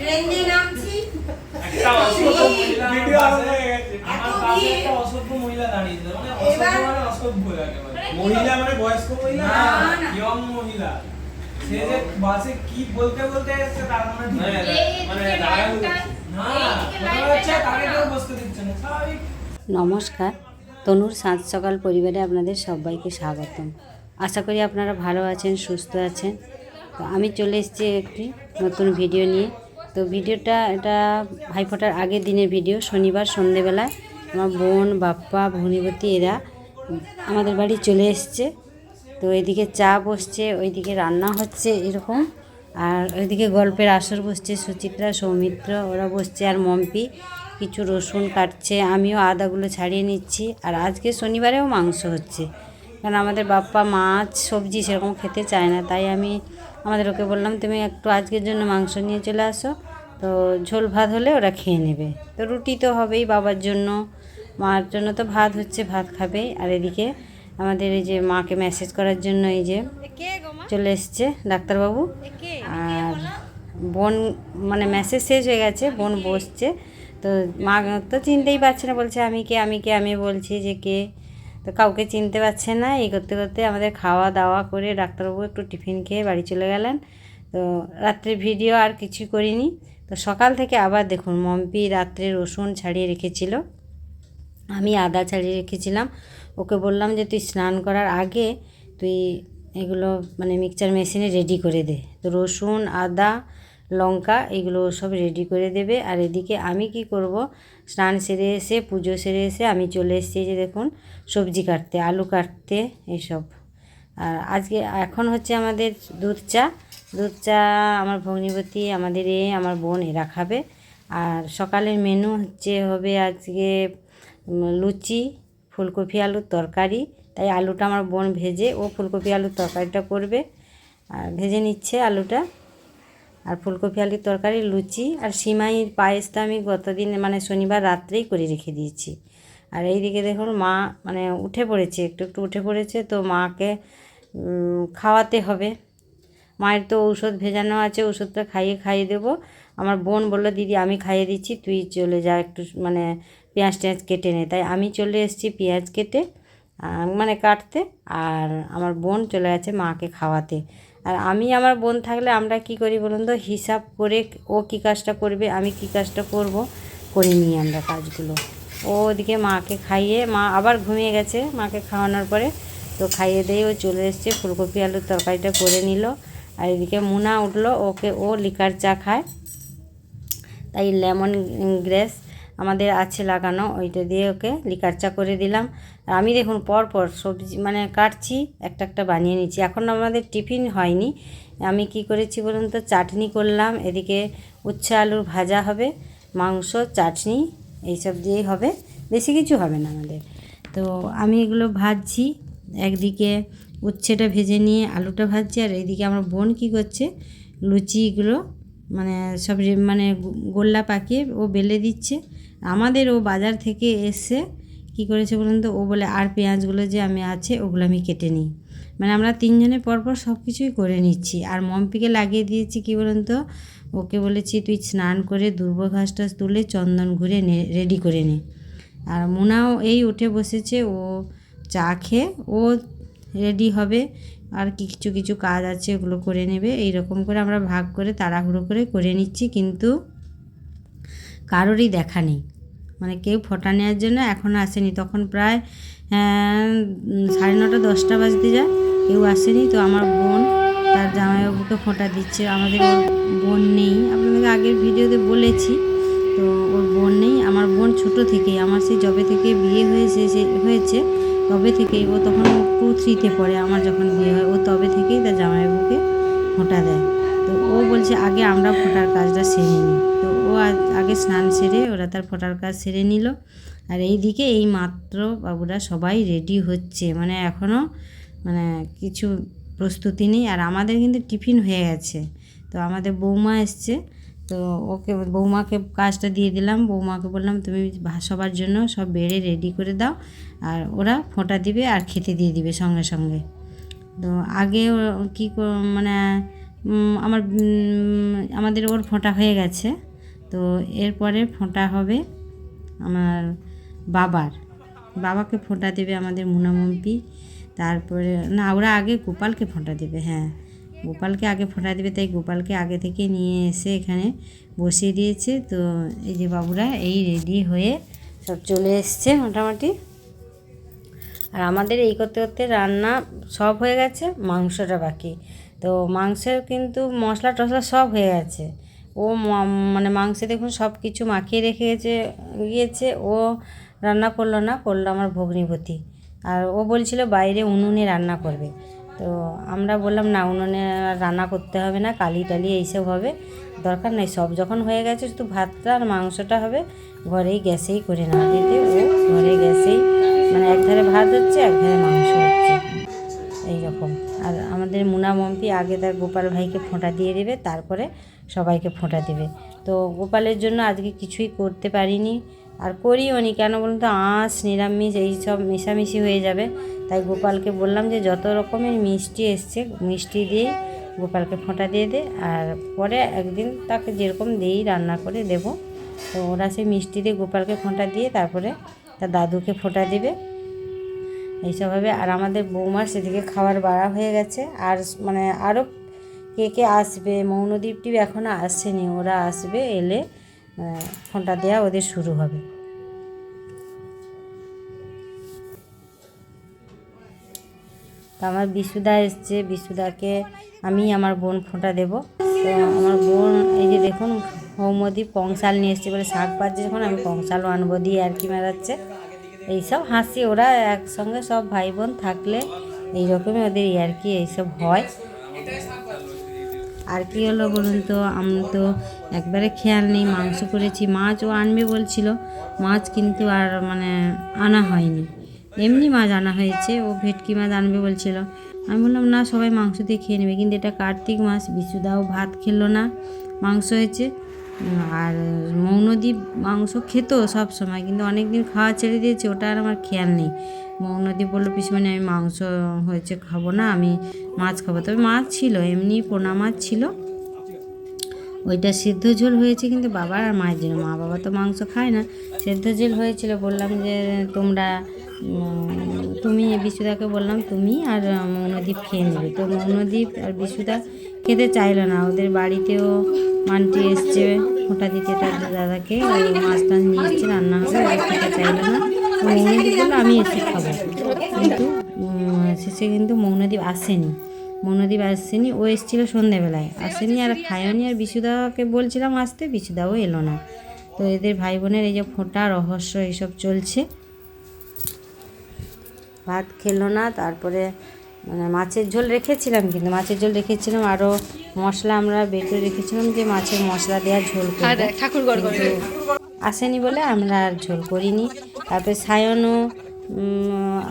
Train দিয়ে নামছি একটা অসভ্য মহিলা ভিডিও আরম্ভ হয়ে গেছে। আমার পাশে একটা অসভ্য মহিলা দাঁড়িয়ে ছিল। মানে অসভ্য মানে অসভ্য একেবারে। মহিলা মানে বয়স্ক মহিলা না। ইয়ং মহিলা। সে যে বাসে কি বলতে বলতে এসছে তার ঠিক মানে দাঁড়ানো না, হচ্ছে তাকে কেউ বসতে দিচ্ছে না। স্বাভাবিক। নমস্কার তনুর সাত সকাল পরিবারে আপনাদের সবাইকে স্বাগতম আশা করি আপনারা ভালো আছেন সুস্থ আছেন তো আমি চলে এসেছি একটি নতুন ভিডিও নিয়ে তো ভিডিওটা, এটা ভাইফোঁটার আগের দিনের ভিডিও, শনিবার সন্ধেবেলায় আমার বোন, বাপ্পা, ভগ্নিপতি, এরা আমাদের বাড়ি চলে এসছে। তো এদিকে চা বসছে, ওইদিকে রান্না হচ্ছে এরকম। আর ওইদিকে গল্পের আসর বসছে, সুচিত্রা, সৌমিত্র, ওরা বসছে আর মম্পি। কিছু রসুন কাটছে, আমিও আদাগুলো ছাড়িয়ে নিচ্ছি। আর আজকে শনিবারেও মাংস হচ্ছে। কারণ আমাদের বাপ্পা মাছ, সবজি সেরকম খেতে চায় না, তাই আমি আমাদের ওকে বললাম তুমি একটু আজকের জন্য মাংস নিয়ে চলে আসো তো ঝোল ভাত হলে ওরা খেয়ে নেবে। তো রুটি তো হবেই বাবার জন্য মার জন্য তো ভাত হচ্ছে ভাত খাবেই। আর এদিকে আমাদের এই যে মাকে মেসেজ করার জন্য এই যে চলে এসছে ডাক্তারবাবু। আর বোন মানে মেসেজ শেষ হয়ে গেছে বোন বসছে। তো মা তো চিনতেই পারছে না বলছে আমি কে আমি কে? আমি বলছি যে কে? তো কাউকে চিনতে পারছে না, এই করতে করতে আমাদের খাওয়া দাওয়া করে ডাক্তারবাবু একটু টিফিন খেয়ে বাড়ি চলে গেলেন। তো রাত্রে ভিডিও আর কিছু করিনি। তো সকাল থেকে আবার দেখুন মম্পি রাত্রে রসুন ছাড়িয়ে রেখেছিল। আমি আদা ছাড়িয়ে রেখেছিলাম। ওকে বললাম যে, তুই স্নান করার আগে তুই এগুলো মানে মিক্সচার মেশিনে রেডি করে দে। তো রসুন, আদা লঙ্কা, এগুলো সব রেডি করে দেবে। আর এদিকে আমি কি করব? স্নান সেরে এসে, পুজো সেরে এসে আমি চলে এসেছি যে দেখুন, সবজি কাটতে, আলু কাটতে এইসব আর আজকে, এখন হচ্ছে আমাদের দুধ চা। দুধ চা আমার ভগ্নিপতি, আমাদের এ, আমার বোন, এরা খাবে। আর সকালের মেনু হচ্ছে হবে আজকে লুচি, ফুলকপি আলুর তরকারি। তাই আলুটা আমার বোন ভেজে, ও ফুলকপি আলুর তরকারিটা করবে। আর ভেজে নিচ্ছে আলুটা। আর ফুলকপি আলুর তরকারি, লুচি আর সিমাইয়ের পায়েসটা আমি গতদিন মানে শনিবার রাত্রেই করে রেখে দিয়েছি। আর এইদিকে দেখুন মা মানে উঠে পড়েছে, একটু একটু উঠে পড়েছে, তো মাকে খাওয়াতে হবে। মায়ের তো ঔষধ ভেজানো আছে ওষুধটা খাইয়ে খাইয়ে দেবো। আমার বোন বলল, দিদি, আমি খাইয়ে দিচ্ছি, তুই চলে যা একটু মানে পেঁয়াজ টেঁয়াজ কেটে নে। তাই আমি চলে এসেছি পেঁয়াজ কেটে মানে কাটতে। আর আমার বোন চলে গেছে মাকে খাওয়াতে। আর আমি আমার বোন থাকলে আমরা কি করি বলুন তো? হিসাব করে ও কী কাজটা করবে, আমি কী কাজটা করব, করে নিই আমরা কাজগুলো। ও ওদিকে মাকে খাইয়ে, মা আবার ঘুমিয়ে গেছে, মাকে খাওয়ানোর পরে তো খাইয়ে দিয়ে ও চলে এসছে, ফুলকপি আলুর তরকারিটা করে নিল। আর এদিকে মুনা উঠল, ওকে ও লিকার চা খায়। তাই লেমন গ্রেস আমাদের আছে লাগানো, ওইটা দিয়ে ওকে লিকারচা করে দিলাম। আমি দেখুন পর পর সবজি মানে কাটছি, একটা একটা বানিয়ে নিচ্ছি। এখন আমাদের টিফিন হয়নি। আমি কি করেছি বলুন তো? চাটনি করলাম, এদিকে উচ্ছে আলুর ভাজা হবে, মাংস, চাটনি, এইসব দিয়েই হবে। বেশি কিছু হবে না আমাদের। তো আমি এগুলো ভাজছি, একদিকে উচ্ছেটা ভেজে নিয়ে আলুটা ভাজছি, আর এইদিকে আমার বোন কি করছে, লুচিগুলো মানে সব মানে গোল্লা পাকিয়ে ও বেলে দিচ্ছে। আমাদের ও বাজার থেকে এসে কি করেছে বলুন তো? ও বলে, আর পেঁয়াজগুলো যে আমি আছে, ওগুলো আমি কেটে নিই। মানে আমরা তিনজনে পরপর সব কিছুই করে নিচ্ছি। আর মম্পিকে লাগিয়ে দিয়েছি কি বলুন তো? ওকে বলেছি, তুই স্নান করে দুর্ব ঘাস টাস তুলে চন্দন ঘুরে নে, রেডি করে নে। আর মোনাও এই উঠে বসেছে, ও চা খেয়ে, ও রেডি হবে। আর কিছু কিছু কাজ আছে, ওগুলো করে নেবে। এই রকম করে আমরা ভাগ করে, তাড়াহুড়ো করে করে নিচ্ছি। কিন্তু কারোরই দেখা নেই। মানে কেউ ফোটা নেওয়ার জন্য এখনও আসেনি। তখন প্রায় সাড়ে নটা, দশটা বাজতে যায়। কেউ আসেনি। তো আমার বোন, তার জামাইবাবুকে ফোঁটা দিচ্ছে। আমাদের বোন নেই। আপনাদেরকে আগের ভিডিওতে বলেছি। তো ওর বোন নেই। আমার বোন ছোট থেকেই, আমার সেই জবে থেকে বিয়ে হয়েছে, সে হয়েছে, তবে থেকেই ও তখন টু থ্রিতে পড়ে আমার যখন বিয়ে হয়। ও তবে থেকেই তার জামাইবাবুকে ফোঁটা দেয়। তো ও বলছে, আগে আমরা ফোঁটার কাজটা সেরে নিই। তো ও আগে স্নান সেরে ওরা তার ফোটার কাজ সেরে নিল। আর এই দিকে এই মাত্র বাবুরা সবাই রেডি হচ্ছে। মানে এখনও মানে কিছু প্রস্তুতি নেই। আর আমাদের কিন্তু টিফিন হয়ে গেছে। তো আমাদের বৌমা এসছে। তো ওকে, বৌমাকে কাজটা দিয়ে দিলাম। বৌমাকে বললাম, তুমি সবার জন্য সব বেড়ে রেডি করে দাও। আর ওরা ফোঁটা দিবে আর খেতে দিয়ে দিবে সঙ্গে সঙ্গে। তো আগে ক- মানে আমার আমাদের ওর ফোঁটা হয়ে গেছে। তো এরপরে ফোঁটা হবে আমার বাবার। বাবাকে ফোঁটা দেবে আমাদের মুনামম্পি তারপরে, না, ওরা আগে গোপালকে ফোঁটা দেবে হ্যাঁ। গোপালকে আগে ফোঁটা দেবে, তাই গোপালকে আগে থেকে নিয়ে এসে এখানে বসিয়ে দিয়েছে। তো এই যে বাবুরা, এই রেডি হয়ে সব চলে এসছে মোটামুটি। আর আমাদের এই করতে করতে রান্না সব হয়ে গেছে, মাংসটা বাকি। তো মাংসের কিন্তু মশলা টশলা সব হয়ে গেছে। ও মানে মাংসে দেখুন সব কিছু মাখিয়ে রেখে গেছে, গিয়েছে। ও রান্না করল না, করল আমার ভগ্নিপতি। আর ও বলছিল বাইরে উনুনে রান্না করবে। তো আমরা বললাম, না, উনুনে রান্না করতে হবে না, কালি টালি এইসব হবে। দরকার নেই, সব যখন হয়ে গেছে শুধু ভাতটা আর মাংসটা হবে, ঘরেই গ্যাসেই করে না দিতে ও ঘরে গ্যাসেই মানে এক ধারে ভাত হচ্ছে এক ধারে মাংস হচ্ছে। আমাদের মুনা মম্পি আগে তার গোপাল ভাইকে ফোঁটা দিয়ে দেবে, তারপরে সবাইকে ফোঁটা দেবে। তো গোপালের জন্য আজকে কিছুই করতে পারিনি। আর করিও নি, কেন বলুন তো? আঁশ, নিরামিষ, এই সব মেশামেশি হয়ে যাবে। তাই গোপালকে বললাম যে যত রকমের মিষ্টি এসছে, মিষ্টি দিয়ে গোপালকে ফোঁটা দিয়ে দে। আর পরে একদিন তাকে যেরকম দিই রান্না করে দেব। তো ওরা সেই মিষ্টি দিয়ে গোপালকে ফোঁটা দিয়ে তারপরে তার দাদুকে ফোঁটা দেবে। এইসবভাবে। আর আমাদের বৌমার সেদিকে খাবার বাড়া হয়ে গেছে। আর মানে আরও কে কে আসবে? মৌনদ্বীপ টিপ এখনও আসছেনি ওরা আসবে, এলে ফোনটা দেওয়া ওদের শুরু হবে। তো আমার বিশুদা এসছে। বিশুদাকে আমি আমার বোন ফোঁটা দেব। তো আমার বোন, এই যে দেখুন হৌমদি পংশাল নিয়ে এসছে বলে শাক পাচ্ছে। যখন আমি পংশালও আনব দিয়ে আর কি মেরাচ্ছে। এইসব হাসি, ওরা একসঙ্গে সব ভাই বোন থাকলে এইরকমই ওদের ইয়ার্কি, এইসব হয়। আর কি হলো বলুন তো, আমি তো একবারে খেয়াল নেই, মাংস করেছি মাছও আনবে বলছিল, মাছ কিন্তু আর মানে আনা হয়নি। এমনি মাছ আনা হয়েছে, ও ভেটকি মাছ আনবে বলছিল। আমি বললাম, না, সবাই মাংস দিয়ে খেয়ে নেবে। কিন্তু এটা কার্তিক মাস, বিশুদাও ভাত খেলো না, মাংস হয়েছে। আর মৌনদীপ মাংস খেতো সব সময়, কিন্তু অনেক দিন খাওয়া ছেড়ে দিয়েছে, ওটা আর আমার খেয়াল নেই। মৌনদীপ বলল পিছনে আমি মাংস হয়েছে খাব না, আমি মাছ খাব। তবে মাছ ছিল, এমনি পোনা মাছ ছিল। ওইটা সিদ্ধ ঝোল হয়েছে কিন্তু বাবার আর মায়ের জন্য। মা বাবা তো মাংস খায় না। সিদ্ধ ঝোল হয়েছিল, বললাম যে তোমরা তুমি বিশুদাকে বললাম, তুমি আর মৌনদীপ খেয়ে নেবে। তো মৌনদীপ আর বিশুদা খেতে চাইলো না, ওদের বাড়িতেও মানটি এসছে ফোঁটা দিতে তার দাদাকে ওই মাছ টাছ নিয়ে এসছে রান্না হবে খেতে চাইলো না। তো মৌনদীপ বলল, আমি এসে খাব। কিন্তু শেষে কিন্তু মৌনদীপ আসেনি। মৌনদীপ আসেনি, ও এসেছিল সন্ধেবেলায়। আসেনি আর খায়নি আর বিশুদাকে বলছিলাম আসতে, বিশুদাও এলো না। তো এদের ভাই বোনের এই যে ফোঁটা, রহস্য, এইসব চলছে। ভাত খেলো না, তারপরে মানে মাছের ঝোল রেখেছিলাম কিন্তু মাছের ঝোল রেখেছিলাম আরও মশলা আমরা বেটে রেখেছিলাম যে মাছের মশলা দেওয়া ঝোল কিন্তু আসেনি বলে আমরা আর ঝোল করিনি। তারপরে সায়নও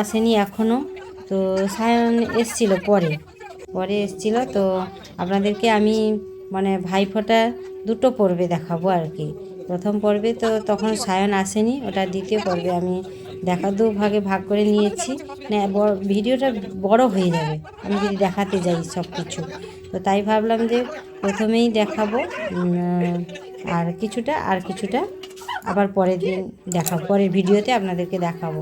আসেনি এখনও তো সায়ন এসছিল পরে পরে এসছিল। তো আপনাদেরকে আমি মানে ভাইফোঁটা দুটো পর্বে দেখাবো আর কি। প্রথম পর্বে তো তখন সায়ন আসেনি ওটা দ্বিতীয় পর্বে আমি দেখা দু ভাগে ভাগ করে নিয়েছি। না ভিডিওটা বড় হয়ে যাবে। আমি যদি দেখাতে যাই সব কিছু তো তাই ভাবলাম যে প্রথমেই দেখাবো আর কিছুটা আর কিছুটা আবার পরের দিন দেখাবো পরের ভিডিওতে আপনাদেরকে দেখাবো।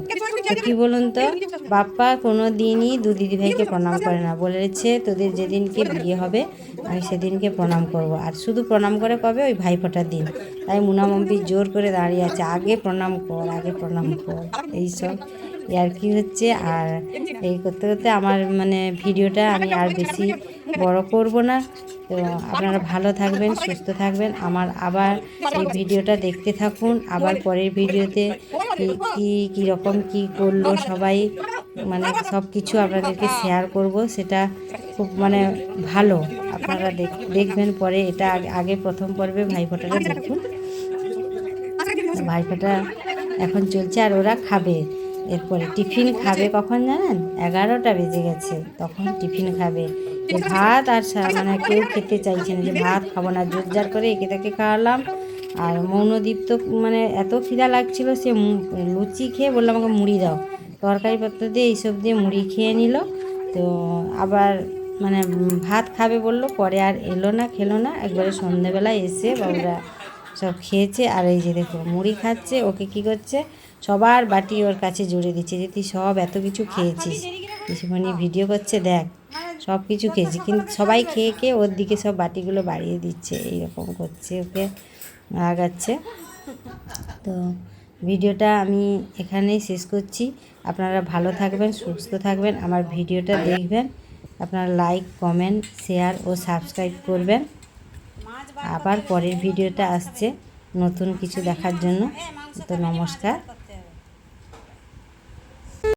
তো কী বলুন তো? বাপ্পা কোনো দিনই দু দিদি ভাইকে প্রণাম করে না। বলেছে, তোদের যেদিনকে বিয়ে হবে, আমি সেদিনকে প্রণাম করব। আর শুধু প্রণাম করে কবে? ওই ভাইফোঁটার দিন। তাই মুনামম্পি জোর করে দাঁড়িয়ে আছে। আগে প্রণাম কর, আগে প্রণাম কর। এইসব। আর কি হচ্ছে? আর এই করতে করতে আমার মানে ভিডিওটা আমি আর বেশি বড় করব না। তো আপনারা ভালো থাকবেন, সুস্থ থাকবেন। আমার আবার এই ভিডিওটা দেখতে থাকুন। আবার পরের ভিডিওতে কি, কী কীরকম কী করল সবাই মানে সব কিছু আপনাদেরকে শেয়ার করব। সেটা খুব মানে ভালো। আপনারা দেখ- দেখবেন পরে। এটা আগে- প্রথম পর্বে ভাইফোঁটাটা দেখুন। ভাইফোঁটা এখন চলছে আর ওরা খাবে। এরপরে টিফিন খাবে কখন জানেন? এগারোটা বেজে গেছে। তখন টিফিন খাবে। ভাত আর মানে কেউ খেতে চাইছে না যে ভাত খাব না জোরজার করে একে তাকে খাওয়ালাম। আর মৌনদীপ তো মানে এত খিদা লাগছিল সে লুচি খেয়ে বললাম আমাকে মুড়ি দাও। তরকারিপত্র দিয়ে এইসব দিয়ে মুড়ি খেয়ে নিল। তো আবার মানে ভাত খাবে বলল পরে আর এলো না খেলো না। একবারে সন্ধেবেলায় এসে বাবুরা সব খেয়েছে। আর এই যে দেখো মুড়ি খাচ্ছে ওকে কি করছে? সবার বাটি ওর কাছে জুড়ে দিচ্ছে যে তুই সব এত কিছু খেয়েছিস। পিসিমণি ভিডিও করছে দেখ। সব কিছু খেয়েছি, কিন্তু সবাই খেয়ে খেয়ে ওর দিকে সব বাটিগুলো বাড়িয়ে দিচ্ছে, এইরকম করছে, ওকে আগাচ্ছে। তো ভিডিওটা আমি এখানেই শেষ করছি। আপনারা ভালো থাকবেন, সুস্থ থাকবেন, আমার ভিডিওটা দেখবেন। আপনারা লাইক, কমেন্ট, শেয়ার ও সাবস্ক্রাইব করবেন। আবার পরের ভিডিওটা আসছে নতুন কিছু দেখার জন্য। তো নমস্কার।